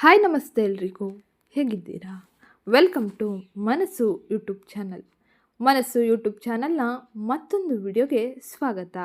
Hi ನಮಸ್ತೆ ಎಲ್ರಿಗೂ. ಹೇಗಿದ್ದೀರಾ? Welcome to Manassu YouTube channel. Manassu YouTube ಚಾನಲ್ನ ಮತ್ತೊಂದು ವಿಡಿಯೋಗೆ ಸ್ವಾಗತ.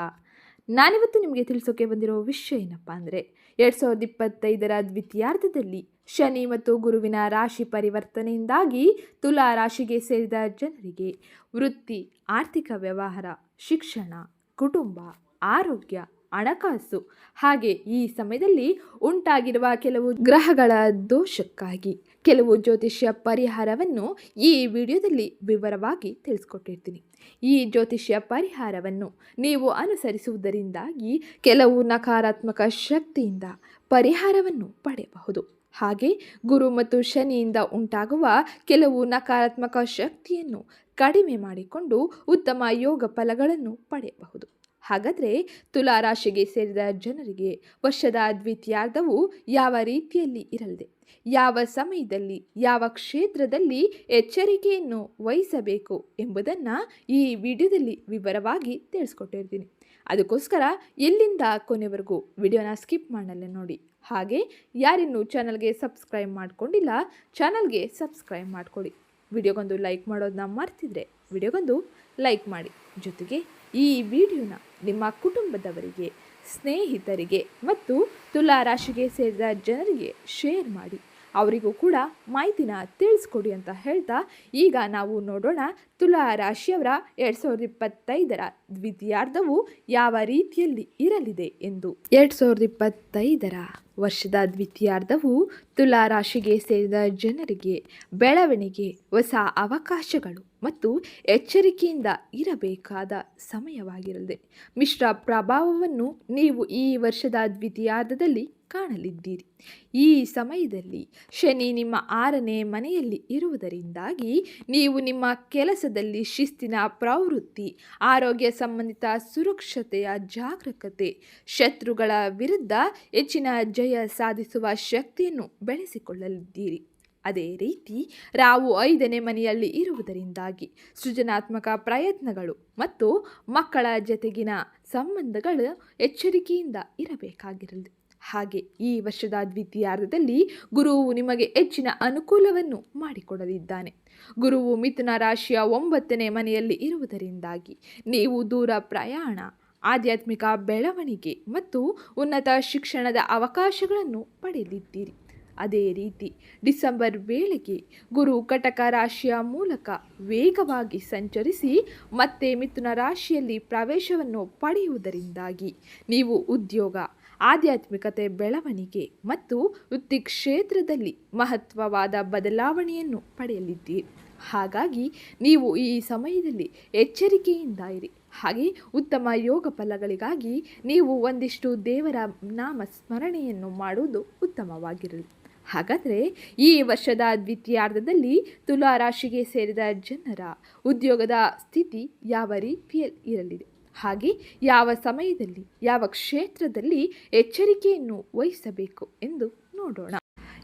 ನಾನಿವತ್ತು ನಿಮಗೆ ತಿಳಿಸೋಕೆ ಬಂದಿರೋ ವಿಷಯ ಏನಪ್ಪ ಅಂದರೆ, ಎರಡು ಸಾವಿರದ ಇಪ್ಪತ್ತೈದರ ದ್ವಿತೀಯಾರ್ಧದಲ್ಲಿ ಶನಿ ಮತ್ತು ಗುರುವಿನ ರಾಶಿ ಪರಿವರ್ತನೆಯಿಂದಾಗಿ ತುಲಾ ರಾಶಿಗೆ ಸೇರಿದ ಜನರಿಗೆ ವೃತ್ತಿ, ಆರ್ಥಿಕ ವ್ಯವಹಾರ, ಶಿಕ್ಷಣ, ಕುಟುಂಬ, ಆರೋಗ್ಯ ಹಣಕಾಸು. ಹಾಗೆ ಈ ಸಮಯದಲ್ಲಿ ಉಂಟಾಗಿರುವ ಕೆಲವು ಗ್ರಹಗಳ ದೋಷಕ್ಕಾಗಿ ಕೆಲವು ಜ್ಯೋತಿಷ್ಯ ಪರಿಹಾರವನ್ನು ಈ ವಿಡಿಯೋದಲ್ಲಿ ವಿವರವಾಗಿ ತಿಳಿಸ್ಕೊಟ್ಟಿರ್ತೀನಿ. ಈ ಜ್ಯೋತಿಷ್ಯ ಪರಿಹಾರವನ್ನು ನೀವು ಅನುಸರಿಸುವುದರಿಂದಾಗಿ ಕೆಲವು ನಕಾರಾತ್ಮಕ ಶಕ್ತಿಯಿಂದ ಪರಿಹಾರವನ್ನು ಪಡೆಯಬಹುದು. ಹಾಗೆ ಗುರು ಮತ್ತು ಶನಿಯಿಂದ ಉಂಟಾಗುವ ಕೆಲವು ನಕಾರಾತ್ಮಕ ಶಕ್ತಿಯನ್ನು ಕಡಿಮೆ ಮಾಡಿಕೊಂಡು ಉತ್ತಮ ಯೋಗ ಫಲಗಳನ್ನು ಪಡೆಯಬಹುದು. ಹಾಗಾದರೆ ತುಲಾ ರಾಶಿಗೆ ಸೇರಿದ ಜನರಿಗೆ ವರ್ಷದ ದ್ವಿತೀಯಾರ್ಧವು ಯಾವ ರೀತಿಯಲ್ಲಿ ಇರಲಿದೆ? ಯಾವ ಸಮಯದಲ್ಲಿ, ಯಾವ ಕ್ಷೇತ್ರದಲ್ಲಿ ಎಚ್ಚರಿಕೆಯನ್ನು ವಹಿಸಬೇಕು ಎಂಬುದನ್ನು ಈ ವಿಡಿಯೋದಲ್ಲಿ ವಿವರವಾಗಿ ತಿಳಿಸ್ಕೊಟ್ಟಿರ್ತೀನಿ. ಅದಕ್ಕೋಸ್ಕರ ಎಲ್ಲಿಂದ ಕೊನೆವರೆಗೂ ವಿಡಿಯೋನ ಸ್ಕಿಪ್ ಮಾಡಲ್ಲ ನೋಡಿ. ಹಾಗೆ ಯಾರಿನ್ನೂ ಚಾನಲ್ಗೆ ಸಬ್ಸ್ಕ್ರೈಬ್ ಮಾಡಿಕೊಂಡಿಲ್ಲ, ಚಾನಲ್ಗೆ ಸಬ್ಸ್ಕ್ರೈಬ್ ಮಾಡಿಕೊಡಿ. ವಿಡಿಯೋಗೊಂದು ಲೈಕ್ ಮಾಡೋದನ್ನ ಮರ್ತಿದ್ರೆ ವಿಡಿಯೋಗೊಂದು ಲೈಕ್ ಮಾಡಿ. ಜೊತೆಗೆ ಈ ವಿಡಿಯೋನ ನಿಮ್ಮ ಕುಟುಂಬದವರಿಗೆ, ಸ್ನೇಹಿತರಿಗೆ ಮತ್ತು ತುಲಾ ರಾಶಿಗೆ ಸೇರಿದ ಜನರಿಗೆ ಶೇರ್ ಮಾಡಿ. ಅವರಿಗೂ ಕೂಡ ಮಾಹಿತಿನ ತಿಳಿಸ್ಕೊಡಿ ಅಂತ ಹೇಳ್ತಾ ಈಗ ನಾವು ನೋಡೋಣ ತುಲಾ ರಾಶಿಯವರ ಎರಡು ಸಾವಿರದ ಇಪ್ಪತ್ತೈದರ ದ್ವಿತೀಯಾರ್ಧವು ಯಾವ ರೀತಿಯಲ್ಲಿ ಇರಲಿದೆ ಎಂದು. ಎರಡು ಸಾವಿರದ ಇಪ್ಪತ್ತೈದರ ವರ್ಷದ ದ್ವಿತೀಯಾರ್ಧವು ತುಲಾ ರಾಶಿಗೆ ಸೇರಿದ ಜನರಿಗೆ ಬೆಳವಣಿಗೆ, ಹೊಸ ಅವಕಾಶಗಳು ಮತ್ತು ಎಚ್ಚರಿಕೆಯಿಂದ ಇರಬೇಕಾದ ಸಮಯವಾಗಿರಲಿದೆ. ಮಿಶ್ರ ಪ್ರಭಾವವನ್ನು ನೀವು ಈ ವರ್ಷದ ದ್ವಿತೀಯಾರ್ಧದಲ್ಲಿ ಕಾಣಲಿದ್ದೀರಿ. ಈ ಸಮಯದಲ್ಲಿ ಶನಿ ನಿಮ್ಮ ಆರನೇ ಮನೆಯಲ್ಲಿ ಇರುವುದರಿಂದಾಗಿ ನೀವು ನಿಮ್ಮ ಕೆಲಸದಲ್ಲಿ ಶಿಸ್ತಿನ ಪ್ರವೃತ್ತಿ, ಆರೋಗ್ಯ ಸಂಬಂಧಿತ ಸುರಕ್ಷತೆಯ ಜಾಗರೂಕತೆ ಶತ್ರುಗಳ ವಿರುದ್ಧ ಹೆಚ್ಚಿನ ಜಯ ಸಾಧಿಸುವ ಶಕ್ತಿಯನ್ನು ಬೆಳೆಸಿಕೊಳ್ಳಲಿದ್ದೀರಿ. ಅದೇ ರೀತಿ ರಾವು ಐದನೇ ಮನೆಯಲ್ಲಿ ಇರುವುದರಿಂದಾಗಿ ಸೃಜನಾತ್ಮಕ ಪ್ರಯತ್ನಗಳು ಮತ್ತು ಮಕ್ಕಳ ಜೊತೆಗಿನ ಸಂಬಂಧಗಳು ಎಚ್ಚರಿಕೆಯಿಂದ ಇರಬೇಕಾಗಿರಲಿ. ಹಾಗೆ ಈ ವರ್ಷದ ದ್ವಿತೀಯಾರ್ಧದಲ್ಲಿ ಗುರುವು ನಿಮಗೆ ಹೆಚ್ಚಿನ ಅನುಕೂಲವನ್ನು ಮಾಡಿಕೊಡಲಿದ್ದಾನೆ. ಗುರುವು ಮಿಥುನ ರಾಶಿಯ ಒಂಬತ್ತನೇ ಮನೆಯಲ್ಲಿ ಇರುವುದರಿಂದಾಗಿ ನೀವು ದೂರ ಪ್ರಯಾಣ, ಆಧ್ಯಾತ್ಮಿಕ ಬೆಳವಣಿಗೆ ಮತ್ತು ಉನ್ನತ ಶಿಕ್ಷಣದ ಅವಕಾಶಗಳನ್ನು ಪಡೆಯಲಿದ್ದೀರಿ. ಅದೇ ರೀತಿ ಡಿಸೆಂಬರ್ ವೇಳೆಗೆ ಗುರು ಕಟಕ ರಾಶಿಯ ಮೂಲಕ ವೇಗವಾಗಿ ಸಂಚರಿಸಿ ಮತ್ತೆ ಮಿಥುನ ರಾಶಿಯಲ್ಲಿ ಪ್ರವೇಶವನ್ನು ಪಡೆಯುವುದರಿಂದಾಗಿ ನೀವು ಉದ್ಯೋಗ ಆಧ್ಯಾತ್ಮಿಕತೆ, ಬೆಳವಣಿಗೆ ಮತ್ತು ವೃತ್ತಿ ಕ್ಷೇತ್ರದಲ್ಲಿ ಮಹತ್ವವಾದ ಬದಲಾವಣೆಯನ್ನು ಪಡೆಯಲಿದ್ದೀರಿ. ಹಾಗಾಗಿ ನೀವು ಈ ಸಮಯದಲ್ಲಿ ಎಚ್ಚರಿಕೆಯಿಂದ ಇರಿ. ಹಾಗೆ ಉತ್ತಮ ಯೋಗ ಫಲಗಳಿಗಾಗಿ ನೀವು ಒಂದಿಷ್ಟು ದೇವರ ನಾಮ ಸ್ಮರಣೆಯನ್ನು ಮಾಡುವುದು ಉತ್ತಮವಾಗಿರಲಿ. ಹಾಗಾದರೆ ಈ ವರ್ಷದ ದ್ವಿತೀಯಾರ್ಧದಲ್ಲಿ ತುಲಾ ರಾಶಿಗೆ ಸೇರಿದ ಜನರ ಉದ್ಯೋಗದ ಸ್ಥಿತಿ ಯಾವ ರೀತಿಯಲ್ಲಿ ಇರಲಿದೆ ಹಾಗೆ ಯಾವ ಸಮಯದಲ್ಲಿ, ಯಾವ ಕ್ಷೇತ್ರದಲ್ಲಿ ಎಚ್ಚರಿಕೆಯನ್ನು ವಹಿಸಬೇಕು ಎಂದು ನೋಡೋಣ.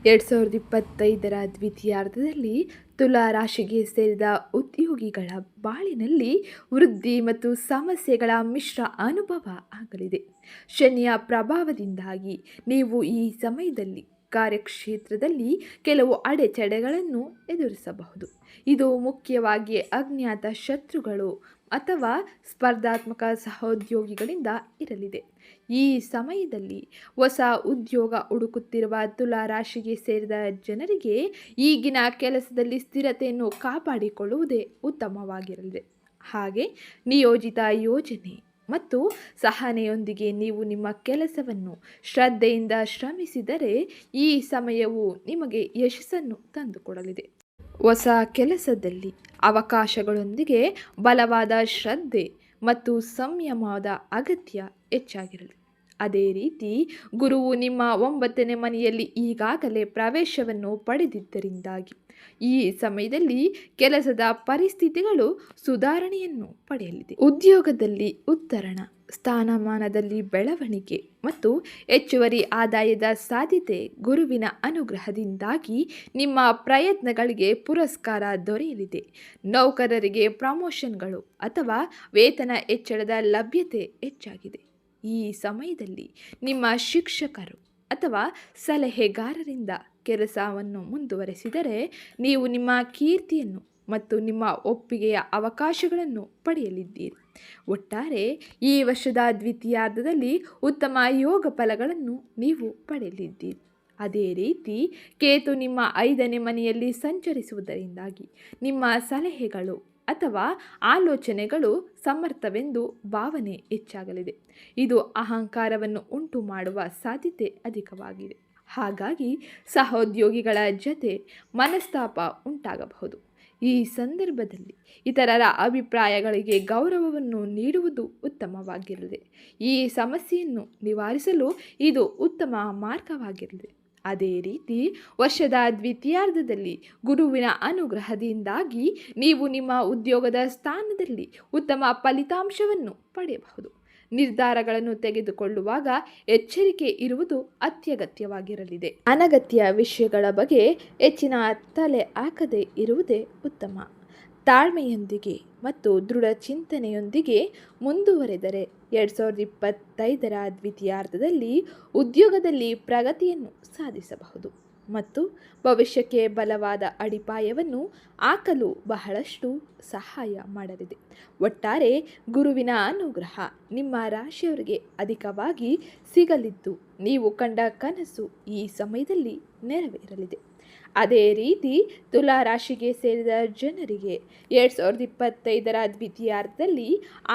ಎರಡು ಸಾವಿರದ ಇಪ್ಪತ್ತೈದರ ದ್ವಿತೀಯಾರ್ಧದಲ್ಲಿ ತುಲಾ ರಾಶಿಗೆ ಸೇರಿದ ಉದ್ಯೋಗಿಗಳ ಬಾಳಿನಲ್ಲಿ ವೃದ್ಧಿ ಮತ್ತು ಸಮಸ್ಯೆಗಳ ಮಿಶ್ರ ಅನುಭವ ಆಗಲಿದೆ. ಶನಿಯ ಪ್ರಭಾವದಿಂದಾಗಿ ನೀವು ಈ ಸಮಯದಲ್ಲಿ ಕಾರ್ಯಕ್ಷೇತ್ರದಲ್ಲಿ ಕೆಲವು ಅಡೆತಡೆಗಳನ್ನು ಎದುರಿಸಬಹುದು. ಇದು ಮುಖ್ಯವಾಗಿ ಅಜ್ಞಾತ ಶತ್ರುಗಳು ಅಥವಾ ಸ್ಪರ್ಧಾತ್ಮಕ ಸಹೋದ್ಯೋಗಿಗಳಿಂದ ಇರಲಿದೆ. ಈ ಸಮಯದಲ್ಲಿ ಹೊಸ ಉದ್ಯೋಗ ಹುಡುಕುತ್ತಿರುವ ತುಲಾ ರಾಶಿಗೆ ಸೇರಿದ ಜನರಿಗೆ ಈಗಿನ ಕೆಲಸದಲ್ಲಿ ಸ್ಥಿರತೆಯನ್ನು ಕಾಪಾಡಿಕೊಳ್ಳುವುದೇ ಉತ್ತಮವಾಗಿರಲಿದೆ. ಹಾಗೆ ನಿಯೋಜಿತ ಯೋಜನೆ ಮತ್ತು ಸಹನೆಯೊಂದಿಗೆ ನೀವು ನಿಮ್ಮ ಕೆಲಸವನ್ನು ಶ್ರದ್ಧೆಯಿಂದ ಶ್ರಮಿಸಿದರೆ ಈ ಸಮಯವು ನಿಮಗೆ ಯಶಸ್ಸನ್ನು ತಂದುಕೊಡಲಿದೆ. ಹೊಸ ಕೆಲಸದಲ್ಲಿ ಅವಕಾಶಗಳೊಂದಿಗೆ ಬಲವಾದ ಶ್ರದ್ಧೆ ಮತ್ತು ಸಂಯಮದ ಅಗತ್ಯ ಹೆಚ್ಚಾಗಿರಲಿ. ಅದೇ ರೀತಿ ಗುರುವು ನಿಮ್ಮ ಒಂಬತ್ತನೇ ಮನೆಯಲ್ಲಿ ಈಗಾಗಲೇ ಪ್ರವೇಶವನ್ನು ಪಡೆದಿದ್ದರಿಂದಾಗಿ ಈ ಸಮಯದಲ್ಲಿ ಕೆಲಸದ ಪರಿಸ್ಥಿತಿಗಳು ಸುಧಾರಣೆಯನ್ನು ಪಡೆಯಲಿದೆ. ಉದ್ಯೋಗದಲ್ಲಿ ಉತ್ತರಣ. ಸ್ಥಾನಮಾನದಲ್ಲಿ ಬೆಳವಣಿಗೆ ಮತ್ತು ಹೆಚ್ಚುವರಿ ಆದಾಯದ ಸಾಧ್ಯತೆ ಗುರುವಿನ ಅನುಗ್ರಹದಿಂದಾಗಿ ನಿಮ್ಮ ಪ್ರಯತ್ನಗಳಿಗೆ ಪುರಸ್ಕಾರ ದೊರೆಯಲಿದೆ. ನೌಕರರಿಗೆ ಪ್ರಮೋಷನ್ಗಳು ಅಥವಾ ವೇತನ ಹೆಚ್ಚಳದ ಲಭ್ಯತೆ ಹೆಚ್ಚಾಗಿದೆ. ಈ ಸಮಯದಲ್ಲಿ ನಿಮ್ಮ ಶಿಕ್ಷಕರು ಅಥವಾ ಸಲಹೆಗಾರರಿಂದ ಕೆಲಸವನ್ನು ಮುಂದುವರೆಸಿದರೆ ನೀವು ನಿಮ್ಮ ಕೀರ್ತಿಯನ್ನು ಮತ್ತು ನಿಮ್ಮ ಒಪ್ಪಿಗೆಯ ಅವಕಾಶಗಳನ್ನು ಪಡೆಯಲಿದ್ದೀರಿ. ಒಟ್ಟಾರೆ ಈ ವರ್ಷದ ದ್ವಿತೀಯಾರ್ಧದಲ್ಲಿ ಉತ್ತಮ ಯೋಗ ಫಲಗಳನ್ನು ನೀವು ಪಡೆಯಲಿದ್ದೀರಿ. ಅದೇ ರೀತಿ ಕೇತು ನಿಮ್ಮ ಐದನೇ ಮನೆಯಲ್ಲಿ ಸಂಚರಿಸುವುದರಿಂದಾಗಿ ನಿಮ್ಮ ಸಲಹೆಗಳು ಅಥವಾ ಆಲೋಚನೆಗಳು ಸಮರ್ಥವೆಂದು ಭಾವನೆ ಹೆಚ್ಚಾಗಲಿದೆ. ಇದು ಅಹಂಕಾರವನ್ನು ಉಂಟು ಮಾಡುವ ಸಾಧ್ಯತೆ ಅಧಿಕವಾಗಿದೆ. ಹಾಗಾಗಿ ಸಹೋದ್ಯೋಗಿಗಳ ಜತೆ ಮನಸ್ತಾಪ ಉಂಟಾಗಬಹುದು. ಈ ಸಂದರ್ಭದಲ್ಲಿ ಇತರರ ಅಭಿಪ್ರಾಯಗಳಿಗೆ ಗೌರವವನ್ನು ನೀಡುವುದು ಉತ್ತಮವಾಗಿರಲಿದೆ ಈ ಸಮಸ್ಯೆಯನ್ನು ನಿವಾರಿಸಲು ಇದು ಉತ್ತಮ ಮಾರ್ಗವಾಗಿರಲಿದೆ ಅದೇ ರೀತಿ ವರ್ಷದ ದ್ವಿತೀಯಾರ್ಧದಲ್ಲಿ ಗುರುವಿನ ಅನುಗ್ರಹದಿಂದಾಗಿ ನೀವು ನಿಮ್ಮ ಉದ್ಯೋಗದ ಸ್ಥಾನದಲ್ಲಿ ಉತ್ತಮ ಫಲಿತಾಂಶವನ್ನು ಪಡೆಯಬಹುದು. ನಿರ್ಧಾರಗಳನ್ನು ತೆಗೆದುಕೊಳ್ಳುವಾಗ ಎಚ್ಚರಿಕೆ ಇರುವುದು ಅತ್ಯಗತ್ಯವಾಗಿರಲಿದೆ. ಅನಗತ್ಯ ವಿಷಯಗಳ ಬಗ್ಗೆ ಹೆಚ್ಚಿನ ತಲೆ ಹಾಕದೇ ಇರುವುದೇ ಉತ್ತಮ. ತಾಳ್ಮೆಯೊಂದಿಗೆ ಮತ್ತು ದೃಢ ಚಿಂತನೆಯೊಂದಿಗೆ ಮುಂದುವರೆದರೆ ಎರಡು ಸಾವಿರದ ಇಪ್ಪತ್ತೈದರ ದ್ವಿತೀಯಾರ್ಧದಲ್ಲಿ ಉದ್ಯೋಗದಲ್ಲಿ ಪ್ರಗತಿಯನ್ನು ಸಾಧಿಸಬಹುದು. ಮತ್ತು ಭವಿಷ್ಯಕ್ಕೆ ಬಲವಾದ ಅಡಿಪಾಯವನ್ನು ಹಾಕಲು ಬಹಳಷ್ಟು ಸಹಾಯ ಮಾಡಲಿದೆ. ಒಟ್ಟಾರೆ ಗುರುವಿನ ಅನುಗ್ರಹ ನಿಮ್ಮ ರಾಶಿಯವರಿಗೆ ಅಧಿಕವಾಗಿ ಸಿಗಲಿದ್ದು, ನೀವು ಕಂಡ ಕನಸು ಈ ಸಮಯದಲ್ಲಿ ನೆರವೇರಲಿದೆ. ಅದೇ ರೀತಿ ತುಲಾ ರಾಶಿಗೆ ಸೇರಿದ ಜನರಿಗೆ ಎರಡು ಸಾವಿರದ ಇಪ್ಪತ್ತೈದರ ದ್ವಿತೀಯಾರ್ಧದಲ್ಲಿ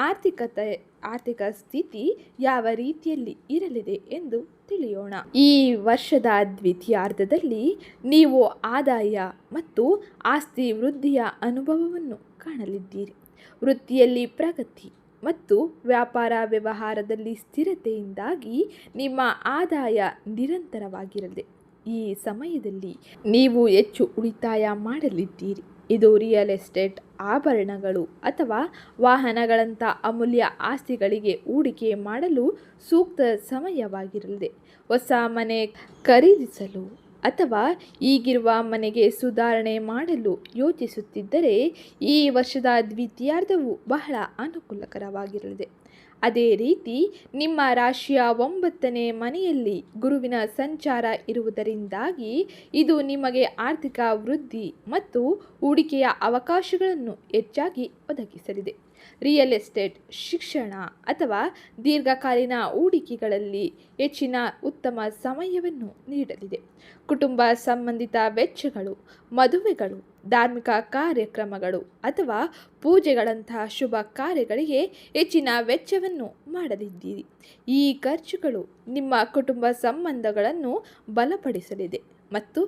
ಆರ್ಥಿಕತೆ, ಆರ್ಥಿಕ ಸ್ಥಿತಿ ಯಾವ ರೀತಿಯಲ್ಲಿ ಇರಲಿದೆ ಎಂದು ತಿಳಿಯೋಣ. ಈ ವರ್ಷದ ದ್ವಿತೀಯಾರ್ಧದಲ್ಲಿ ನೀವು ಆದಾಯ ಮತ್ತು ಆಸ್ತಿ ವೃದ್ಧಿಯ ಅನುಭವವನ್ನು ಕಾಣಲಿದ್ದೀರಿ. ವೃತ್ತಿಯಲ್ಲಿ ಪ್ರಗತಿ ಮತ್ತು ವ್ಯಾಪಾರ ವ್ಯವಹಾರದಲ್ಲಿ ಸ್ಥಿರತೆಯಿಂದಾಗಿ ನಿಮ್ಮ ಆದಾಯ ನಿರಂತರವಾಗಿರಲಿದೆ ಈ ಸಮಯದಲ್ಲಿ ನೀವು ಹೆಚ್ಚು ಉಳಿತಾಯ ಮಾಡಲಿದ್ದೀರಿ. ಇದು ರಿಯಲ್ ಎಸ್ಟೇಟ್ ಆಭರಣಗಳು ಅಥವಾ ವಾಹನಗಳಂಥ ಅಮೂಲ್ಯ ಆಸ್ತಿಗಳಿಗೆ ಹೂಡಿಕೆ ಮಾಡಲು ಸೂಕ್ತ ಸಮಯವಾಗಿರಲಿದೆ. ಹೊಸ ಮನೆ ಖರೀದಿಸಲು ಅಥವಾ ಈಗಿರುವ ಮನೆಗೆ ಸುಧಾರಣೆ ಮಾಡಲು ಯೋಚಿಸುತ್ತಿದ್ದರೆ ಈ ವರ್ಷದ ದ್ವಿತೀಯಾರ್ಧವು ಬಹಳ ಅನುಕೂಲಕರವಾಗಿರಲಿದೆ. ಅದೇ ರೀತಿ ನಿಮ್ಮ ರಾಶಿಯ ಒಂಬತ್ತನೇ ಮನೆಯಲ್ಲಿ ಗುರುವಿನ ಸಂಚಾರ ಇರುವುದರಿಂದಾಗಿ ಇದು ನಿಮಗೆ ಆರ್ಥಿಕ ವೃದ್ಧಿ ಮತ್ತು ಹೂಡಿಕೆಯ ಅವಕಾಶಗಳನ್ನು ಹೆಚ್ಚಾಗಿ ಒದಗಿಸಲಿದೆ. ರಿಯಲ್ ಎಸ್ಟೇಟ್ ಶಿಕ್ಷಣ ಅಥವಾ ದೀರ್ಘಕಾಲೀನ ಹೂಡಿಕೆಗಳಲ್ಲಿ ಹೆಚ್ಚಿನ ಉತ್ತಮ ಸಮಯವನ್ನು ನೀಡಲಿದೆ. ಕುಟುಂಬ ಸಂಬಂಧಿತ ವೆಚ್ಚಗಳು, ಮದುವೆಗಳು ಧಾರ್ಮಿಕ ಕಾರ್ಯಕ್ರಮಗಳು ಅಥವಾ ಪೂಜೆಗಳಂತಹ ಶುಭ ಕಾರ್ಯಗಳಿಗೆ ಹೆಚ್ಚಿನ ವೆಚ್ಚವನ್ನು ಮಾಡಲಿದ್ದೀರಿ ಈ ಖರ್ಚುಗಳು ನಿಮ್ಮ ಕುಟುಂಬ ಸಂಬಂಧಗಳನ್ನು ಬಲಪಡಿಸಲಿದೆ ಮತ್ತು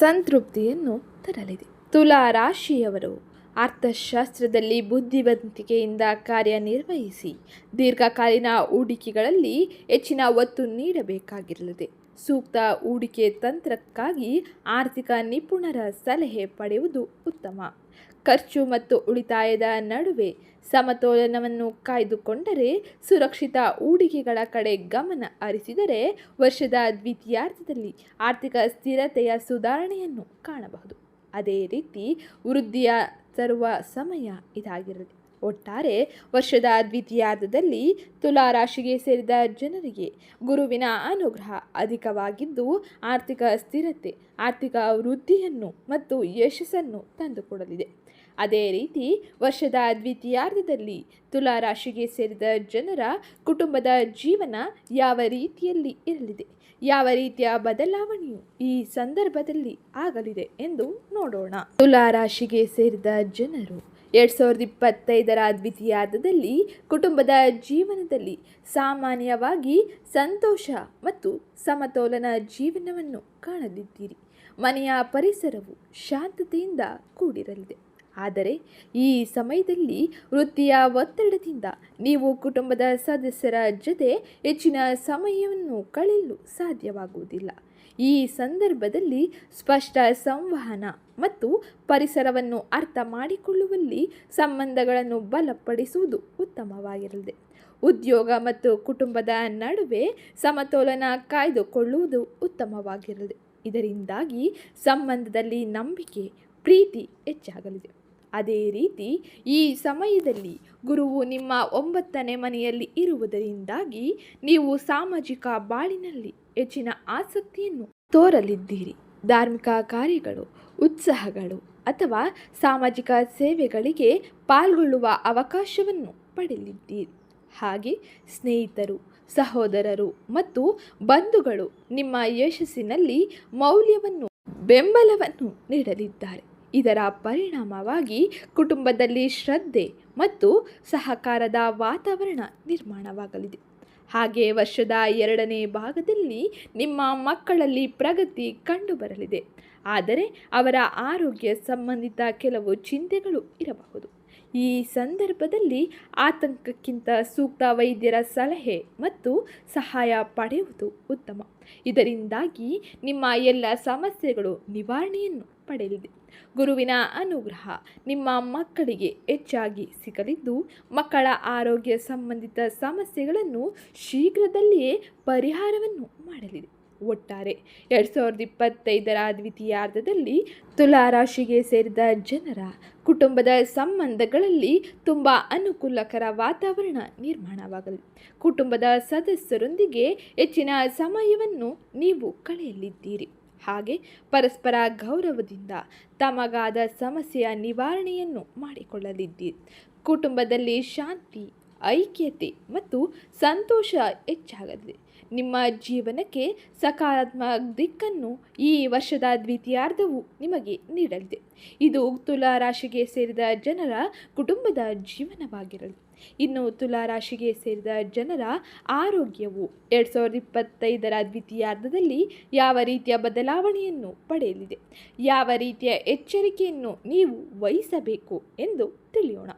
ಸಂತೃಪ್ತಿಯನ್ನು ತರಲಿದೆ. ತುಲಾ ರಾಶಿಯವರು ಅರ್ಥಶಾಸ್ತ್ರದಲ್ಲಿ ಬುದ್ಧಿವಂತಿಕೆಯಿಂದ ಕಾರ್ಯನಿರ್ವಹಿಸಿ ದೀರ್ಘಕಾಲೀನ ಹೂಡಿಕೆಗಳಲ್ಲಿ ಹೆಚ್ಚಿನ ಒತ್ತು ನೀಡಬೇಕಾಗಿರಲಿದೆ. ಸೂಕ್ತ ಹೂಡಿಕೆ ತಂತ್ರಕ್ಕಾಗಿ ಆರ್ಥಿಕ ನಿಪುಣರ ಸಲಹೆ ಪಡೆಯುವುದು ಉತ್ತಮ. ಖರ್ಚು ಮತ್ತು ಉಳಿತಾಯದ ನಡುವೆ ಸಮತೋಲನವನ್ನು ಕಾಯ್ದುಕೊಂಡರೆ ಸುರಕ್ಷಿತ ಹೂಡಿಕೆಗಳ ಕಡೆ ಗಮನ ಹರಿಸಿದರೆ ವರ್ಷದ ದ್ವಿತೀಯಾರ್ಧದಲ್ಲಿ ಆರ್ಥಿಕ ಸ್ಥಿರತೆಯ ಸುಧಾರಣೆಯನ್ನು ಕಾಣಬಹುದು. ಅದೇ ರೀತಿ ವೃದ್ಧಿಯ ತರುವ ಸಮಯ ಇದಾಗಿರಲಿ. ಒಟ್ಟಾರೆ ವರ್ಷದ ದ್ವಿತೀಯಾರ್ಧದಲ್ಲಿ ತುಲಾರಾಶಿಗೆ ಸೇರಿದ ಜನರಿಗೆ ಗುರುವಿನ ಅನುಗ್ರಹ ಅಧಿಕವಾಗಿದ್ದು ಆರ್ಥಿಕ ಸ್ಥಿರತೆ, ಆರ್ಥಿಕ ವೃದ್ಧಿಯನ್ನು ಮತ್ತು ಯಶಸ್ಸನ್ನು ತಂದುಕೊಡಲಿದೆ. ಅದೇ ರೀತಿ ವರ್ಷದ ದ್ವಿತೀಯಾರ್ಧದಲ್ಲಿ ತುಲಾರಾಶಿಗೆ ಸೇರಿದ ಜನರ ಕುಟುಂಬದ ಜೀವನ ಯಾವ ರೀತಿಯಲ್ಲಿ ಇರಲಿದೆ, ಯಾವ ರೀತಿಯ ಬದಲಾವಣೆಯು ಈ ಸಂದರ್ಭದಲ್ಲಿ ಆಗಲಿದೆ ಎಂದು ನೋಡೋಣ. ತುಲಾರಾಶಿಗೆ ಸೇರಿದ ಜನರು ಎರಡು ಸಾವಿರದ ಇಪ್ಪತ್ತೈದರ ದ್ವಿತೀಯಾರ್ಧದಲ್ಲಿ ಕುಟುಂಬದ ಜೀವನದಲ್ಲಿ ಸಾಮಾನ್ಯವಾಗಿ ಸಂತೋಷ ಮತ್ತು ಸಮತೋಲನ ಜೀವನವನ್ನು ಕಾಣಲಿದ್ದೀರಿ ಮನೆಯ ಪರಿಸರವು ಶಾಂತತೆಯಿಂದ ಕೂಡಿರಲಿದೆ. ಆದರೆ ಈ ಸಮಯದಲ್ಲಿ ವೃತ್ತಿಯ ಒತ್ತಡದಿಂದ ನೀವು ಕುಟುಂಬದ ಸದಸ್ಯರ ಜೊತೆ ಹೆಚ್ಚಿನ ಸಮಯವನ್ನು ಕಳೆಯಲು ಸಾಧ್ಯವಾಗುವುದಿಲ್ಲ. ಈ ಸಂದರ್ಭದಲ್ಲಿ ಸ್ಪಷ್ಟ ಸಂವಹನ ಮತ್ತು ಪರಿಸರವನ್ನು ಅರ್ಥ ಮಾಡಿಕೊಳ್ಳುವಲ್ಲಿ ಸಂಬಂಧಗಳನ್ನು ಬಲಪಡಿಸುವುದು ಉತ್ತಮವಾಗಿರಲಿದೆ. ಉದ್ಯೋಗ ಮತ್ತು ಕುಟುಂಬದ ನಡುವೆ ಸಮತೋಲನ ಕಾಯ್ದುಕೊಳ್ಳುವುದು ಉತ್ತಮವಾಗಿರಲಿದೆ. ಇದರಿಂದಾಗಿ ಸಂಬಂಧದಲ್ಲಿ ನಂಬಿಕೆ, ಪ್ರೀತಿ ಹೆಚ್ಚಾಗಲಿದೆ. ಅದೇ ರೀತಿ ಈ ಸಮಯದಲ್ಲಿ ಗುರುವು ನಿಮ್ಮ ಒಂಬತ್ತನೇ ಮನೆಯಲ್ಲಿ ಇರುವುದರಿಂದಾಗಿ ನೀವು ಸಾಮಾಜಿಕ ಬಾಳಿನಲ್ಲಿ ಹೆಚ್ಚಿನ ಆಸಕ್ತಿಯನ್ನು ತೋರಲಿದ್ದೀರಿ. ಧಾರ್ಮಿಕ ಕಾರ್ಯಗಳು, ಉತ್ಸಾಹಗಳು ಅಥವಾ ಸಾಮಾಜಿಕ ಸೇವೆಗಳಿಗೆ ಪಾಲ್ಗೊಳ್ಳುವ ಅವಕಾಶವನ್ನು ಪಡೆಯಲಿದ್ದೀರಿ. ಹಾಗೆ ಸ್ನೇಹಿತರು, ಸಹೋದರರು ಮತ್ತು ಬಂಧುಗಳು ನಿಮ್ಮ ಯಶಸ್ಸಿನಲ್ಲಿ ಮೌಲ್ಯವನ್ನು, ಬೆಂಬಲವನ್ನು ನೀಡಲಿದ್ದಾರೆ. ಇದರ ಪರಿಣಾಮವಾಗಿ ಕುಟುಂಬದಲ್ಲಿ ಶ್ರದ್ಧೆ ಮತ್ತು ಸಹಕಾರದ ವಾತಾವರಣ ನಿರ್ಮಾಣವಾಗಲಿದೆ. ಹಾಗೆ ವರ್ಷದ ಎರಡನೇ ಭಾಗದಲ್ಲಿ ನಿಮ್ಮ ಮಕ್ಕಳಲ್ಲಿ ಪ್ರಗತಿ ಕಂಡುಬರಲಿದೆ. ಆದರೆ ಅವರ ಆರೋಗ್ಯ ಸಂಬಂಧಿತ ಕೆಲವು ಚಿಂತೆಗಳು ಇರಬಹುದು. ಈ ಸಂದರ್ಭದಲ್ಲಿ ಆತಂಕಕ್ಕಿಂತ ಸೂಕ್ತ ವೈದ್ಯರ ಸಲಹೆ ಮತ್ತು ಸಹಾಯ ಪಡೆಯುವುದು ಉತ್ತಮ. ಇದರಿಂದಾಗಿ ನಿಮ್ಮ ಎಲ್ಲ ಸಮಸ್ಯೆಗಳು ನಿವಾರಣೆಯನ್ನು ಪಡೆಯಲಿದೆ. ಗುರುವಿನ ಅನುಗ್ರಹ ನಿಮ್ಮ ಮಕ್ಕಳಿಗೆ ಹೆಚ್ಚಾಗಿ ಸಿಗಲಿದ್ದು, ಮಕ್ಕಳ ಆರೋಗ್ಯ ಸಂಬಂಧಿತ ಸಮಸ್ಯೆಗಳನ್ನು ಶೀಘ್ರದಲ್ಲಿಯೇ ಪರಿಹಾರವನ್ನು ಮಾಡಲಿದೆ. ಒಟ್ಟಾರೆ ಎರಡು ಸಾವಿರದ ಇಪ್ಪತ್ತೈದರ ದ್ವಿತೀಯಾರ್ಧದಲ್ಲಿ ತುಲಾ ರಾಶಿಗೆ ಸೇರಿದ ಜನರ ಕುಟುಂಬದ ಸಂಬಂಧಗಳಲ್ಲಿ ತುಂಬ ಅನುಕೂಲಕರ ವಾತಾವರಣ ನಿರ್ಮಾಣವಾಗಲಿ ಕುಟುಂಬದ ಸದಸ್ಯರೊಂದಿಗೆ ಹೆಚ್ಚಿನ ಸಮಯವನ್ನು ನೀವು ಕಳೆಯಲಿದ್ದೀರಿ. ಹಾಗೆ ಪರಸ್ಪರ ಗೌರವದಿಂದ ತಮಗಾದ ಸಮಸ್ಯೆಯ ನಿವಾರಣೆಯನ್ನು ಮಾಡಿಕೊಳ್ಳಲಿದ್ದೀರಿ ಕುಟುಂಬದಲ್ಲಿ ಶಾಂತಿ ಐಕ್ಯತೆ ಮತ್ತು ಸಂತೋಷ ಹೆಚ್ಚಾಗಲಿದೆ ನಿಮ್ಮ ಜೀವನಕ್ಕೆ ಸಕಾರಾತ್ಮಕ ದಿಕ್ಕನ್ನು ಈ ವರ್ಷದ ದ್ವಿತೀಯಾರ್ಧವು ನಿಮಗೆ ನೀಡಲಿದೆ. ಇದು ತುಲಾ ರಾಶಿಗೆ ಸೇರಿದ ಜನರ ಕುಟುಂಬದ ಜೀವನವಾಗಿರಲಿ. ಇನ್ನು ತುಲಾ ರಾಶಿಗೆ ಸೇರಿದ ಜನರ ಆರೋಗ್ಯವು ಎರಡು ಸಾವಿರದ ಇಪ್ಪತ್ತೈದರ ದ್ವಿತೀಯಾರ್ಧದಲ್ಲಿ ಯಾವ ರೀತಿಯ ಬದಲಾವಣೆಯನ್ನು ಪಡೆಯಲಿದೆ? ಯಾವ ರೀತಿಯ ಎಚ್ಚರಿಕೆಯನ್ನು ನೀವು ವಹಿಸಬೇಕು ಎಂದು ತಿಳಿಯೋಣ.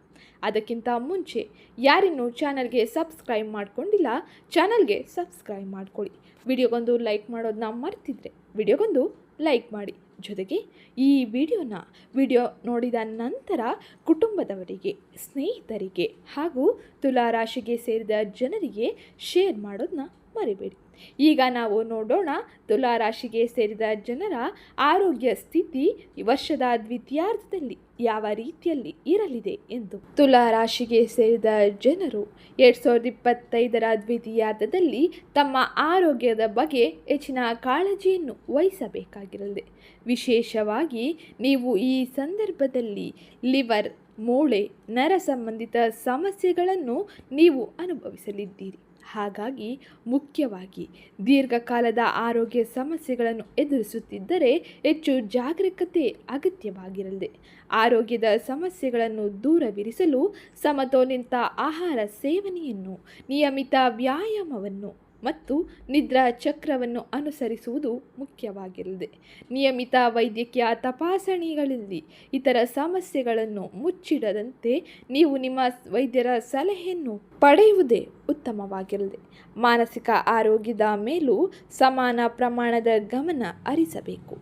ಅದಕ್ಕಿಂತ ಮುಂಚೆ ಯಾರಿನ್ನೂ ಚಾನಲ್ಗೆ ಸಬ್ಸ್ಕ್ರೈಬ್ ಮಾಡ್ಕೊಂಡಿಲ್ಲ, ಚಾನಲ್ಗೆ ಸಬ್ಸ್ಕ್ರೈಬ್ ಮಾಡ್ಕೊಳ್ಳಿ. ವಿಡಿಯೋಗೊಂದು ಲೈಕ್ ಮಾಡೋದನ್ನ ಮರ್ತಿದ್ರೆ ವಿಡಿಯೋಗೊಂದು ಲೈಕ್ ಮಾಡಿ. ಜೊತೆಗೆ ಈ ವಿಡಿಯೋನ ವಿಡಿಯೋ ನೋಡಿದ ನಂತರ ಕುಟುಂಬದವರಿಗೆ, ಸ್ನೇಹಿತರಿಗೆ ಹಾಗೂ ತುಲಾ ರಾಶಿಗೆ ಸೇರಿದ ಜನರಿಗೆ ಶೇರ್ ಮಾಡೋದನ್ನ ಮರಿಬೇಡಿ. ಈಗ ನಾವು ನೋಡೋಣ ತುಲಾ ರಾಶಿಗೆ ಸೇರಿದ ಜನರ ಆರೋಗ್ಯ ಸ್ಥಿತಿ ವರ್ಷದ ದ್ವಿತೀಯಾರ್ಧದಲ್ಲಿ ಯಾವ ರೀತಿಯಲ್ಲಿ ಇರಲಿದೆ ಎಂದು. ತುಲಾ ರಾಶಿಗೆ ಸೇರಿದ ಜನರು ಎರಡ್ ಸಾವಿರದ ಇಪ್ಪತ್ತೈದರ ದ್ವಿತೀಯಾರ್ಧದಲ್ಲಿ ತಮ್ಮ ಆರೋಗ್ಯದ ಬಗ್ಗೆ ಹೆಚ್ಚಿನ ಕಾಳಜಿಯನ್ನು ವಹಿಸಬೇಕಾಗಿರಲಿದೆ. ವಿಶೇಷವಾಗಿ ನೀವು ಈ ಸಂದರ್ಭದಲ್ಲಿ ಲಿವರ್, ಮೂಳೆ, ನರ ಸಂಬಂಧಿತ ಸಮಸ್ಯೆಗಳನ್ನು ನೀವು ಅನುಭವಿಸಲಿದ್ದೀರಿ. ಹಾಗಾಗಿ ಮುಖ್ಯವಾಗಿ ದೀರ್ಘಕಾಲದ ಆರೋಗ್ಯ ಸಮಸ್ಯೆಗಳನ್ನು ಎದುರಿಸುತ್ತಿದ್ದರೆ ಹೆಚ್ಚು ಜಾಗರೂಕತೆ ಅಗತ್ಯವಾಗಿರಲಿದೆ. ಆರೋಗ್ಯದ ಸಮಸ್ಯೆಗಳನ್ನು ದೂರವಿರಿಸಲು ಸಮತೋಲಿತ ಆಹಾರ ಸೇವನೆಯನ್ನು ನಿಯಮಿತ ವ್ಯಾಯಾಮವನ್ನು ಮತ್ತು ನಿದ್ರಾ ಚಕ್ರವನ್ನು ಅನುಸರಿಸುವುದು ಮುಖ್ಯವಾಗಿರಲಿದೆ ನಿಯಮಿತ ವೈದ್ಯಕೀಯ ತಪಾಸಣೆಗಳಲ್ಲಿ ಇತರ ಸಮಸ್ಯೆಗಳನ್ನು ಮುಚ್ಚಿಡದಂತೆ ನೀವು ನಿಮ್ಮ ವೈದ್ಯರ ಸಲಹೆಯನ್ನು ಪಡೆಯುವುದೇ ಉತ್ತಮವಾಗಿರಲಿದೆ ಮಾನಸಿಕ ಆರೋಗ್ಯದ ಮೇಲೂ ಸಮಾನ ಪ್ರಮಾಣದ ಗಮನ ಹರಿಸಬೇಕು.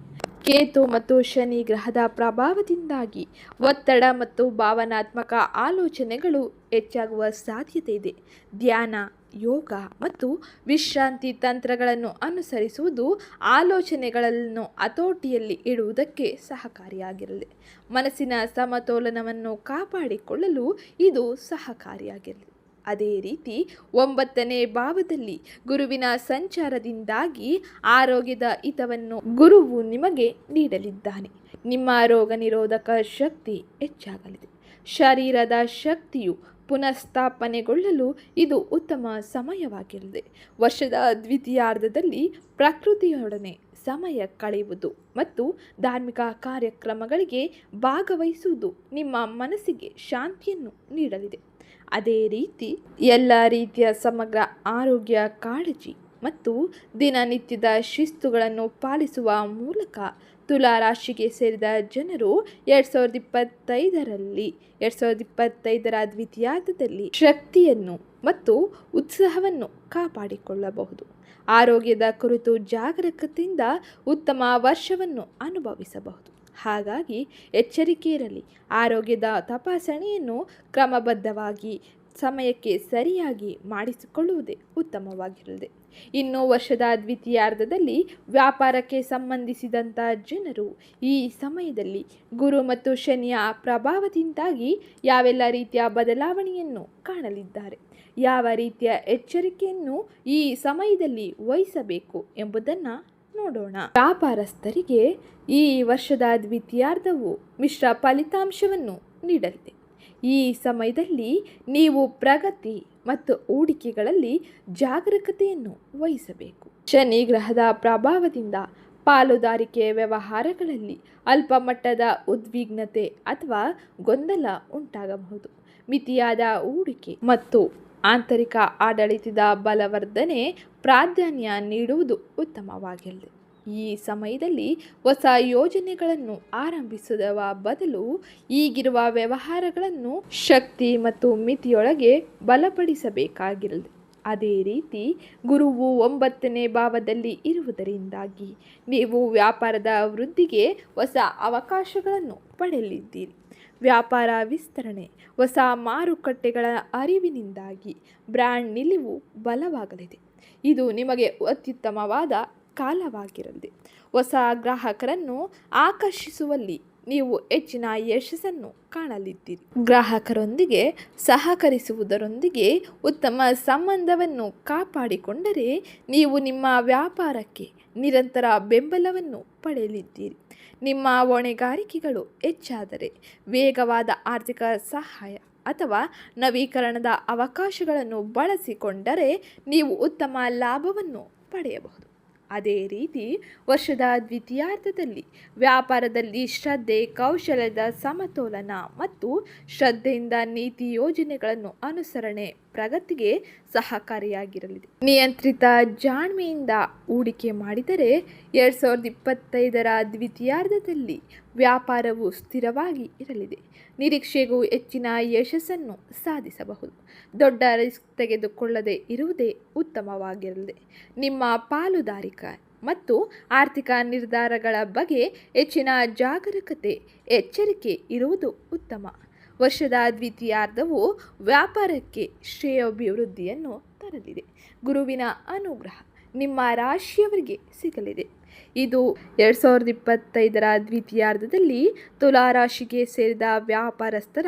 ಕೇತು ಮತ್ತು ಶನಿ ಗ್ರಹದ ಪ್ರಭಾವದಿಂದಾಗಿ ಒತ್ತಡ ಮತ್ತು ಭಾವನಾತ್ಮಕ ಆಲೋಚನೆಗಳು ಹೆಚ್ಚಾಗುವ ಸಾಧ್ಯತೆ ಇದೆ. ಧ್ಯಾನ ಯೋಗ ಮತ್ತು ವಿಶ್ರಾಂತಿ ತಂತ್ರಗಳನ್ನು ಅನುಸರಿಸುವುದು ಆಲೋಚನೆಗಳನ್ನು ಹತೋಟಿಯಲ್ಲಿ ಇಡುವುದಕ್ಕೆ ಸಹಕಾರಿಯಾಗಿರಲಿ. ಮನಸ್ಸಿನ ಸಮತೋಲನವನ್ನು ಕಾಪಾಡಿಕೊಳ್ಳಲು ಇದು ಸಹಕಾರಿಯಾಗಿರಲಿ. ಅದೇ ರೀತಿ ಒಂಬತ್ತನೇ ಭಾವದಲ್ಲಿ ಗುರುವಿನ ಸಂಚಾರದಿಂದಾಗಿ ಆರೋಗ್ಯದ ಹಿತವನ್ನು ಗುರುವು ನಿಮಗೆ ನೀಡಲಿದ್ದಾನೆ. ನಿಮ್ಮ ರೋಗ ನಿರೋಧಕ ಶಕ್ತಿ ಹೆಚ್ಚಾಗಲಿದೆ. ಶರೀರದ ಶಕ್ತಿಯು ಪುನಃಸ್ಥಾಪನೆಗೊಳ್ಳಲು ಇದು ಉತ್ತಮ ಸಮಯವಾಗಿರಲಿದೆ. ವರ್ಷದ ದ್ವಿತೀಯಾರ್ಧದಲ್ಲಿ ಪ್ರಕೃತಿಯೊಡನೆ ಸಮಯ ಕಳೆಯುವುದು ಮತ್ತು ಧಾರ್ಮಿಕ ಕಾರ್ಯಕ್ರಮಗಳಿಗೆ ಭಾಗವಹಿಸುವುದು ನಿಮ್ಮ ಮನಸ್ಸಿಗೆ ಶಾಂತಿಯನ್ನು ನೀಡಲಿದೆ. ಅದೇ ರೀತಿ ಎಲ್ಲ ರೀತಿಯ ಸಮಗ್ರ ಆರೋಗ್ಯ ಕಾಳಜಿ ಮತ್ತು ದಿನನಿತ್ಯದ ಶಿಸ್ತುಗಳನ್ನು ಪಾಲಿಸುವ ಮೂಲಕ ತುಲಾ ರಾಶಿಗೆ ಸೇರಿದ ಜನರು ಎರಡು ಸಾವಿರದ ಇಪ್ಪತ್ತೈದರಲ್ಲಿ, ಎರಡು ಸಾವಿರದ ಇಪ್ಪತ್ತೈದರ ದ್ವಿತೀಯಾರ್ಧದಲ್ಲಿ ಶಕ್ತಿಯನ್ನು ಮತ್ತು ಉತ್ಸಾಹವನ್ನು ಕಾಪಾಡಿಕೊಳ್ಳಬಹುದು. ಆರೋಗ್ಯದ ಕುರಿತು ಜಾಗರೂಕತೆಯಿಂದ ಉತ್ತಮ ವರ್ಷವನ್ನು ಅನುಭವಿಸಬಹುದು. ಹಾಗಾಗಿ ಎಚ್ಚರಿಕೆ ಇರಲಿ ಆರೋಗ್ಯದ ತಪಾಸಣೆಯನ್ನು ಕ್ರಮಬದ್ಧವಾಗಿ ಸಮಯಕ್ಕೆ ಸರಿಯಾಗಿ ಮಾಡಿಸಿಕೊಳ್ಳುವುದೇ ಉತ್ತಮವಾಗಿರಲಿದೆ ಇನ್ನು ವರ್ಷದ ದ್ವಿತೀಯಾರ್ಧದಲ್ಲಿ ವ್ಯಾಪಾರಕ್ಕೆ ಸಂಬಂಧಿಸಿದಂಥ ಜನರು ಈ ಸಮಯದಲ್ಲಿ ಗುರು ಮತ್ತು ಶನಿಯ ಪ್ರಭಾವದಿಂದಾಗಿ ಯಾವೆಲ್ಲ ರೀತಿಯ ಬದಲಾವಣೆಯನ್ನು ಕಾಣಲಿದ್ದಾರೆ? ಯಾವ ರೀತಿಯ ಎಚ್ಚರಿಕೆಯನ್ನು ಈ ಸಮಯದಲ್ಲಿ ವಹಿಸಬೇಕು ಎಂಬುದನ್ನು ನೋಡೋಣ. ವ್ಯಾಪಾರಸ್ಥರಿಗೆ ಈ ವರ್ಷದ ದ್ವಿತೀಯಾರ್ಧವು ಮಿಶ್ರ ಫಲಿತಾಂಶವನ್ನು ನೀಡಲಿದೆ. ಈ ಸಮಯದಲ್ಲಿ ನೀವು ಪ್ರಗತಿ ಮತ್ತು ಹೂಡಿಕೆಗಳಲ್ಲಿ ಜಾಗರೂಕತೆಯನ್ನು ವಹಿಸಬೇಕು. ಶನಿ ಗ್ರಹದ ಪ್ರಭಾವದಿಂದ ಪಾಲುದಾರಿಕೆ ವ್ಯವಹಾರಗಳಲ್ಲಿ ಅಲ್ಪ ಮಟ್ಟದ ಉದ್ವಿಗ್ನತೆ ಅಥವಾ ಗೊಂದಲ ಉಂಟಾಗಬಹುದು. ಮಿತಿಯಾದ ಹೂಡಿಕೆ ಮತ್ತು ಆಂತರಿಕ ಆಡಳಿತದ ಬಲವರ್ಧನೆ ಪ್ರಾಧಾನ್ಯ ನೀಡುವುದು ಉತ್ತಮವಾಗಿರಲಿ ಈ ಸಮಯದಲ್ಲಿ ಹೊಸ ಯೋಜನೆಗಳನ್ನು ಆರಂಭಿಸುವ ಬದಲು ಈಗಿರುವ ವ್ಯವಹಾರಗಳನ್ನು ಶಕ್ತಿ ಮತ್ತು ಮಿತಿಯೊಳಗೆ ಬಲಪಡಿಸಬೇಕಾಗಿರಲಿ. ಅದೇ ರೀತಿ ಗುರುವು ಒಂಬತ್ತನೇ ಭಾವದಲ್ಲಿ ಇರುವುದರಿಂದಾಗಿ ನೀವು ವ್ಯಾಪಾರದ ವೃದ್ಧಿಗೆ ಹೊಸ ಅವಕಾಶಗಳನ್ನು ಪಡೆಯಲಿದ್ದೀರಿ. ವ್ಯಾಪಾರ ವಿಸ್ತರಣೆ, ಹೊಸ ಮಾರುಕಟ್ಟೆಗಳ ಅರಿವಿನಿಂದಾಗಿ ಬ್ರ್ಯಾಂಡ್ ನಿಲುವು ಬಲವಾಗಲಿದೆ. ಇದು ನಿಮಗೆ ಅತ್ಯುತ್ತಮವಾದ ಕಾಲವಾಗಿರಲಿದೆ ಹೊಸ ಗ್ರಾಹಕರನ್ನು ಆಕರ್ಷಿಸುವಲ್ಲಿ ನೀವು ಹೆಚ್ಚಿನ ಯಶಸ್ಸನ್ನು ಕಾಣಲಿದ್ದೀರಿ. ಗ್ರಾಹಕರೊಂದಿಗೆ ಸಹಕರಿಸುವುದರೊಂದಿಗೆ ಉತ್ತಮ ಸಂಬಂಧವನ್ನು ಕಾಪಾಡಿಕೊಂಡರೆ ನೀವು ನಿಮ್ಮ ವ್ಯಾಪಾರಕ್ಕೆ ನಿರಂತರ ಬೆಂಬಲವನ್ನು ಪಡೆಯಲಿದ್ದೀರಿ. ನಿಮ್ಮ ಹೊಣೆಗಾರಿಕೆಗಳು ಹೆಚ್ಚಾದರೆ ವೇಗವಾದ ಆರ್ಥಿಕ ಸಹಾಯ ಅಥವಾ ನವೀಕರಣದ ಅವಕಾಶಗಳನ್ನು ಬಳಸಿಕೊಂಡರೆ ನೀವು ಉತ್ತಮ ಲಾಭವನ್ನು ಪಡೆಯಬಹುದು. ಅದೇ ರೀತಿ ವರ್ಷದ ದ್ವಿತೀಯಾರ್ಧದಲ್ಲಿ ವ್ಯಾಪಾರದಲ್ಲಿ ಶ್ರದ್ಧೆ ಕೌಶಲ್ಯದ ಸಮತೋಲನ ಮತ್ತು ಶ್ರದ್ಧೆಯಿಂದ ನೀತಿ ಯೋಜನೆಗಳನ್ನು ಅನುಸರಣೆ ಪ್ರಗತಿಗೆ ಸಹಕಾರಿಯಾಗಿರಲಿದೆ. ನಿಯಂತ್ರಿತ ಜಾಣ್ಮೆಯಿಂದ ಹೂಡಿಕೆ ಮಾಡಿದರೆ ಎರಡು ಸಾವಿರದ ಇಪ್ಪತ್ತೈದರ ದ್ವಿತೀಯಾರ್ಧದಲ್ಲಿ ವ್ಯಾಪಾರವು ಸ್ಥಿರವಾಗಿ ಇರಲಿದೆ. ನಿರೀಕ್ಷೆಗೂ ಹೆಚ್ಚಿನ ಯಶಸ್ಸನ್ನು ಸಾಧಿಸಬಹುದು. ದೊಡ್ಡ ರಿಸ್ಕ್ ತೆಗೆದುಕೊಳ್ಳದೆ ಇರುವುದೇ ಉತ್ತಮವಾಗಿರಲಿದೆ. ನಿಮ್ಮ ಪಾಲುದಾರಿಕ ಮತ್ತು ಆರ್ಥಿಕ ನಿರ್ಧಾರಗಳ ಬಗ್ಗೆ ಹೆಚ್ಚಿನ ಜಾಗರೂಕತೆ, ಎಚ್ಚರಿಕೆ ಇರುವುದು ಉತ್ತಮ. ವರ್ಷದ ದ್ವಿತೀಯಾರ್ಧವು ವ್ಯಾಪಾರಕ್ಕೆ ಶ್ರೇಯೋಭಿವೃದ್ಧಿಯನ್ನು ತರಲಿದೆ. ಗುರುವಿನ ಅನುಗ್ರಹ ನಿಮ್ಮ ರಾಶಿಯವರಿಗೆ ಸಿಗಲಿದೆ. ಇದು ಎರಡು ಸಾವಿರದ ಇಪ್ಪತ್ತೈದರ ದ್ವಿತೀಯಾರ್ಧದಲ್ಲಿ ತುಲಾ ರಾಶಿಗೆ ಸೇರಿದ ವ್ಯಾಪಾರಸ್ಥರ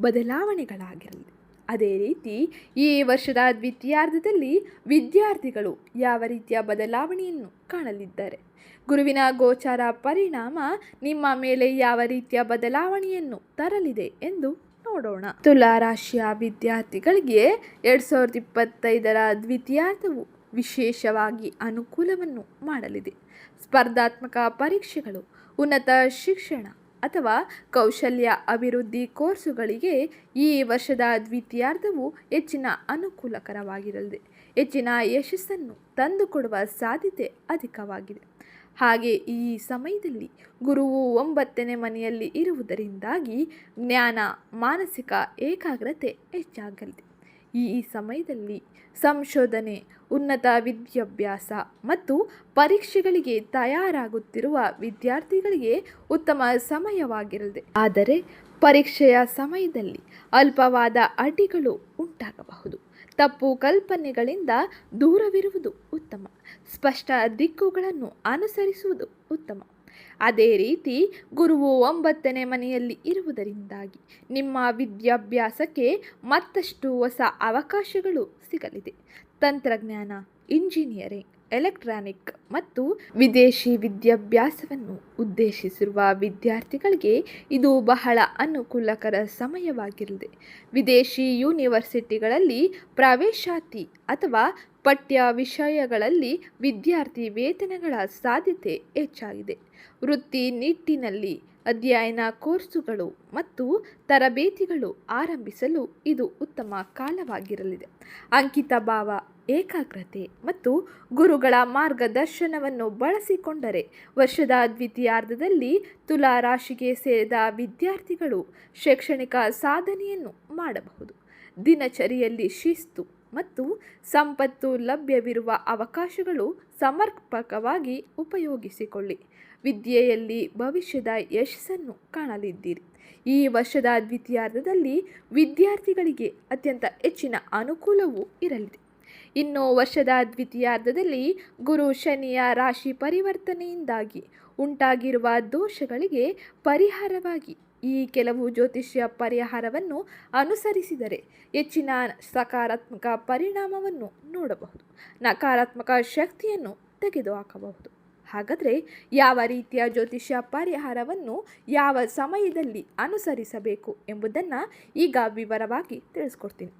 ಬದಲಾವಣೆಗಳಾಗಿರಲಿ. ಅದೇ ರೀತಿ ಈ ವರ್ಷದ ದ್ವಿತೀಯಾರ್ಧದಲ್ಲಿ ವಿದ್ಯಾರ್ಥಿಗಳು ಯಾವ ರೀತಿಯ ಬದಲಾವಣೆಯನ್ನು ಕಾಣಲಿದ್ದಾರೆ? ಗುರುವಿನ ಗೋಚಾರ ಪರಿಣಾಮ ನಿಮ್ಮ ಮೇಲೆ ಯಾವ ರೀತಿಯ ಬದಲಾವಣೆಯನ್ನು ತರಲಿದೆ ಎಂದು ನೋಡೋಣ. ತುಲಾ ರಾಶಿಯ ವಿದ್ಯಾರ್ಥಿಗಳಿಗೆ ಎರಡು ಸಾವಿರದ ಇಪ್ಪತ್ತೈದರ ದ್ವಿತೀಯಾರ್ಧವು ವಿಶೇಷವಾಗಿ ಅನುಕೂಲವನ್ನು ಮಾಡಲಿದೆ. ಸ್ಪರ್ಧಾತ್ಮಕ ಪರೀಕ್ಷೆಗಳು, ಉನ್ನತ ಶಿಕ್ಷಣ ಅಥವಾ ಕೌಶಲ್ಯ ಅಭಿವೃದ್ಧಿ ಕೋರ್ಸುಗಳಿಗೆ ಈ ವರ್ಷದ ದ್ವಿತೀಯಾರ್ಧವು ಹೆಚ್ಚಿನ ಅನುಕೂಲಕರವಾಗಿರಲಿದೆ. ಹೆಚ್ಚಿನ ಯಶಸ್ಸನ್ನು ತಂದುಕೊಡುವ ಸಾಧ್ಯತೆ ಅಧಿಕವಾಗಿದೆ. ಹಾಗೆ ಈ ಸಮಯದಲ್ಲಿ ಗುರುವು ಒಂಬತ್ತನೇ ಮನೆಯಲ್ಲಿ ಇರುವುದರಿಂದಾಗಿ ಜ್ಞಾನ, ಮಾನಸಿಕ ಏಕಾಗ್ರತೆ ಹೆಚ್ಚಾಗಲಿದೆ. ಈ ಸಮಯದಲ್ಲಿ ಸಂಶೋಧನೆ, ಉನ್ನತ ವಿದ್ಯಾಭ್ಯಾಸ ಮತ್ತು ಪರೀಕ್ಷೆಗಳಿಗೆ ತಯಾರಾಗುತ್ತಿರುವ ವಿದ್ಯಾರ್ಥಿಗಳಿಗೆ ಉತ್ತಮ ಸಮಯವಾಗಿರಲಿದೆ. ಆದರೆ ಪರೀಕ್ಷೆಯ ಸಮಯದಲ್ಲಿ ಅಲ್ಪವಾದ ಅಡ್ಡಿಗಳು ಉಂಟಾಗಬಹುದು. ತಪ್ಪು ಕಲ್ಪನೆಗಳಿಂದ ದೂರವಿರುವುದು ಉತ್ತಮ. ಸ್ಪಷ್ಟ ದಿಕ್ಕುಗಳನ್ನು ಅನುಸರಿಸುವುದು ಉತ್ತಮ. ಅದೇ ರೀತಿ ಗುರುವು ಒಂಬತ್ತನೇ ಮನೆಯಲ್ಲಿ ಇರುವುದರಿಂದಾಗಿ ನಿಮ್ಮ ವಿದ್ಯಾಭ್ಯಾಸಕ್ಕೆ ಮತ್ತಷ್ಟು ಹೊಸ ಅವಕಾಶಗಳು ಸಿಗಲಿದೆ. ತಂತ್ರಜ್ಞಾನ, ಇಂಜಿನಿಯರಿಂಗ್, ಎಲೆಕ್ಟ್ರಾನಿಕ್ ಮತ್ತು ವಿದೇಶಿ ವಿದ್ಯಾಭ್ಯಾಸವನ್ನು ಉದ್ದೇಶಿಸಿರುವ ವಿದ್ಯಾರ್ಥಿಗಳಿಗೆ ಇದು ಬಹಳ ಅನುಕೂಲಕರ ಸಮಯವಾಗಿರಲಿದೆ. ವಿದೇಶಿ ಯೂನಿವರ್ಸಿಟಿಗಳಲ್ಲಿ ಪ್ರವೇಶಾತಿ ಅಥವಾ ಪಠ್ಯ ವಿಷಯಗಳಲ್ಲಿ ವಿದ್ಯಾರ್ಥಿ ವೇತನಗಳ ಸಾಧ್ಯತೆ ಹೆಚ್ಚಾಗಿದೆ. ವೃತ್ತಿ ನಿಟ್ಟಿನಲ್ಲಿ ಅಧ್ಯಯನ ಕೋರ್ಸುಗಳು ಮತ್ತು ತರಬೇತಿಗಳು ಆರಂಭಿಸಲು ಇದು ಉತ್ತಮ ಕಾಲವಾಗಿರಲಿದೆ. ಅಂಕಿತ ಭಾವ, ಏಕಾಗ್ರತೆ ಮತ್ತು ಗುರುಗಳ ಮಾರ್ಗದರ್ಶನವನ್ನು ಬಳಸಿಕೊಂಡರೆ ವರ್ಷದ ದ್ವಿತೀಯಾರ್ಧದಲ್ಲಿ ತುಲಾ ರಾಶಿಗೆ ಸೇರಿದ ವಿದ್ಯಾರ್ಥಿಗಳು ಶೈಕ್ಷಣಿಕ ಸಾಧನೆಯನ್ನು ಮಾಡಬಹುದು. ದಿನಚರಿಯಲ್ಲಿ ಶಿಸ್ತು ಮತ್ತು ಸಂಪತ್ತು ಲಭ್ಯವಿರುವ ಅವಕಾಶಗಳು ಸಮರ್ಪಕವಾಗಿ ಉಪಯೋಗಿಸಿಕೊಳ್ಳಿ. ವಿದ್ಯೆಯಲ್ಲಿ ಭವಿಷ್ಯದ ಯಶಸ್ಸನ್ನು ಕಾಣಲಿದ್ದೀರಿ. ಈ ವರ್ಷದ ದ್ವಿತೀಯಾರ್ಧದಲ್ಲಿ ವಿದ್ಯಾರ್ಥಿಗಳಿಗೆ ಅತ್ಯಂತ ಹೆಚ್ಚಿನ ಅನುಕೂಲವೂ ಇರಲಿದೆ. ಇನ್ನು ವರ್ಷದ ದ್ವಿತೀಯಾರ್ಧದಲ್ಲಿ ಗುರು ಶನಿಯ ರಾಶಿ ಪರಿವರ್ತನೆಯಿಂದಾಗಿ ಉಂಟಾಗಿರುವ ದೋಷಗಳಿಗೆ ಪರಿಹಾರವಾಗಿ ಈ ಕೆಲವು ಜ್ಯೋತಿಷ್ಯ ಪರಿಹಾರವನ್ನು ಅನುಸರಿಸಿದರೆ ಹೆಚ್ಚಿನ ಸಕಾರಾತ್ಮಕ ಪರಿಣಾಮವನ್ನು ನೋಡಬಹುದು, ನಕಾರಾತ್ಮಕ ಶಕ್ತಿಯನ್ನು ತೆಗೆದುಹಾಕಬಹುದು. ಹಾಗಾದರೆ ಯಾವ ರೀತಿಯ ಜ್ಯೋತಿಷ್ಯ ಪರಿಹಾರವನ್ನು ಯಾವ ಸಮಯದಲ್ಲಿ ಅನುಸರಿಸಬೇಕು ಎಂಬುದನ್ನು ಈಗ ವಿವರವಾಗಿ ತಿಳಿಸ್ಕೊಡ್ತೀನಿ.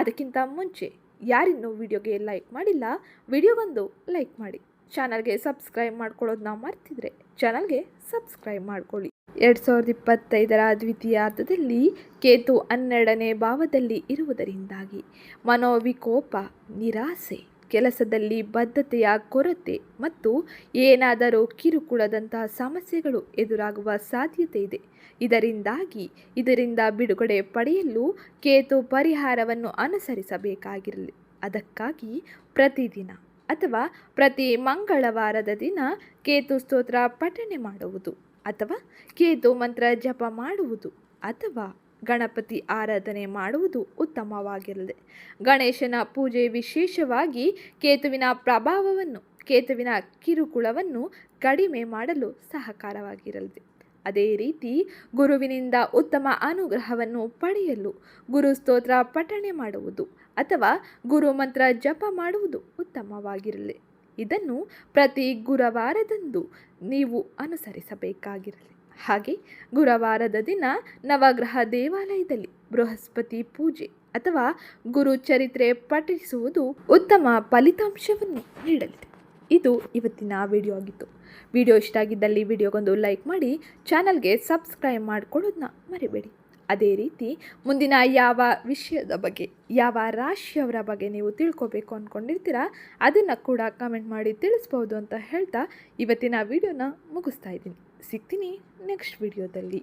ಅದಕ್ಕಿಂತ ಮುಂಚೆ ಯಾರಿನ್ನೂ ವಿಡಿಯೋಗೆ ಲೈಕ್ ಮಾಡಿಲ್ಲ, ವಿಡಿಯೋಗೊಂದು ಲೈಕ್ ಮಾಡಿ. ಚಾನಲ್ಗೆ ಸಬ್ಸ್ಕ್ರೈಬ್ ಮಾಡ್ಕೊಳ್ಳೋದನ್ನ ಮರ್ತಿದ್ರೆ ಚಾನಲ್ಗೆ ಸಬ್ಸ್ಕ್ರೈಬ್ ಮಾಡ್ಕೊಳ್ಳಿ. ಎರಡು ಸಾವಿರದ ಇಪ್ಪತ್ತೈದರ ದ್ವಿತೀಯಾರ್ಧದಲ್ಲಿ ಕೇತು ಹನ್ನೆರಡನೇ ಭಾವದಲ್ಲಿ ಇರುವುದರಿಂದಾಗಿ ಮನೋವಿಕೋಪ, ನಿರಾಸೆ, ಕೆಲಸದಲ್ಲಿ ಬದ್ಧತೆಯ ಕೊರತೆ ಮತ್ತು ಏನಾದರೂ ಕಿರುಕುಳದಂತಹ ಸಮಸ್ಯೆಗಳು ಎದುರಾಗುವ ಸಾಧ್ಯತೆ ಇದೆ. ಇದರಿಂದಾಗಿ ಇದರಿಂದ ಬಿಡುಗಡೆ ಪಡೆಯಲು ಕೇತು ಪರಿಹಾರವನ್ನು ಅನುಸರಿಸಬೇಕಾಗಿರಲಿ. ಅದಕ್ಕಾಗಿ ಪ್ರತಿದಿನ ಅಥವಾ ಪ್ರತಿ ಮಂಗಳವಾರದ ದಿನ ಕೇತು ಸ್ತೋತ್ರ ಪಠಣೆ ಮಾಡುವುದು. ಅಥವಾ ಕೇತು ಮಂತ್ರ ಜಪ ಮಾಡುವುದು ಅಥವಾ ಗಣಪತಿ ಆರಾಧನೆ ಮಾಡುವುದು ಉತ್ತಮವಾಗಿರಲಿದೆ. ಗಣೇಶನ ಪೂಜೆ ವಿಶೇಷವಾಗಿ ಕೇತುವಿನ ಪ್ರಭಾವವನ್ನು, ಕೇತುವಿನ ಕಿರುಕುಳವನ್ನು ಕಡಿಮೆ ಮಾಡಲು ಸಹಕಾರವಾಗಿರಲಿದೆ. ಅದೇ ರೀತಿ ಗುರುವಿನಿಂದ ಉತ್ತಮ ಅನುಗ್ರಹವನ್ನು ಪಡೆಯಲು ಗುರು ಸ್ತೋತ್ರ ಪಠಣೆ ಮಾಡುವುದು ಅಥವಾ ಗುರು ಮಂತ್ರ ಜಪ ಮಾಡುವುದು ಉತ್ತಮವಾಗಿರಲಿ ಇದನ್ನು ಪ್ರತಿ ಗುರುವಾರದಂದು ನೀವು ಅನುಸರಿಸಬೇಕಾಗಿರಲಿ. ಹಾಗೆ ಗುರುವಾರದ ದಿನ ನವಗ್ರಹ ದೇವಾಲಯದಲ್ಲಿ ಬೃಹಸ್ಪತಿ ಪೂಜೆ ಅಥವಾ ಗುರು ಚರಿತ್ರೆ ಪಠಿಸುವುದು ಉತ್ತಮ ಫಲಿತಾಂಶವನ್ನು ನೀಡಲಿದೆ. ಇದು ಇವತ್ತಿನ ವಿಡಿಯೋ ಆಗಿತ್ತು. ವಿಡಿಯೋ ಇಷ್ಟ ಆಗಿದ್ದಲ್ಲಿ ವಿಡಿಯೋಗೊಂದು ಲೈಕ್ ಮಾಡಿ, ಚಾನಲ್ಗೆ ಸಬ್ಸ್ಕ್ರೈಬ್ ಮಾಡ್ಕೊಳ್ಳೋದನ್ನ ಮರಿಬೇಡಿ. ಅದೇ ರೀತಿ ಮುಂದಿನ ಯಾವ ವಿಷಯದ ಬಗ್ಗೆ, ಯಾವ ರಾಶಿಯವರ ಬಗ್ಗೆ ನೀವು ತಿಳ್ಕೊಬೇಕು ಅಂದ್ಕೊಂಡಿರ್ತೀರಾ ಅದನ್ನು ಕೂಡ ಕಮೆಂಟ್ ಮಾಡಿ ತಿಳಿಸ್ಬೋದು ಅಂತ ಹೇಳ್ತಾ ಇವತ್ತಿನ ವಿಡಿಯೋನ ಮುಗಿಸ್ತಾ ಇದ್ದೀನಿ. ಸಿಗ್ತೀನಿ ನೆಕ್ಸ್ಟ್ ವಿಡಿಯೋದಲ್ಲಿ.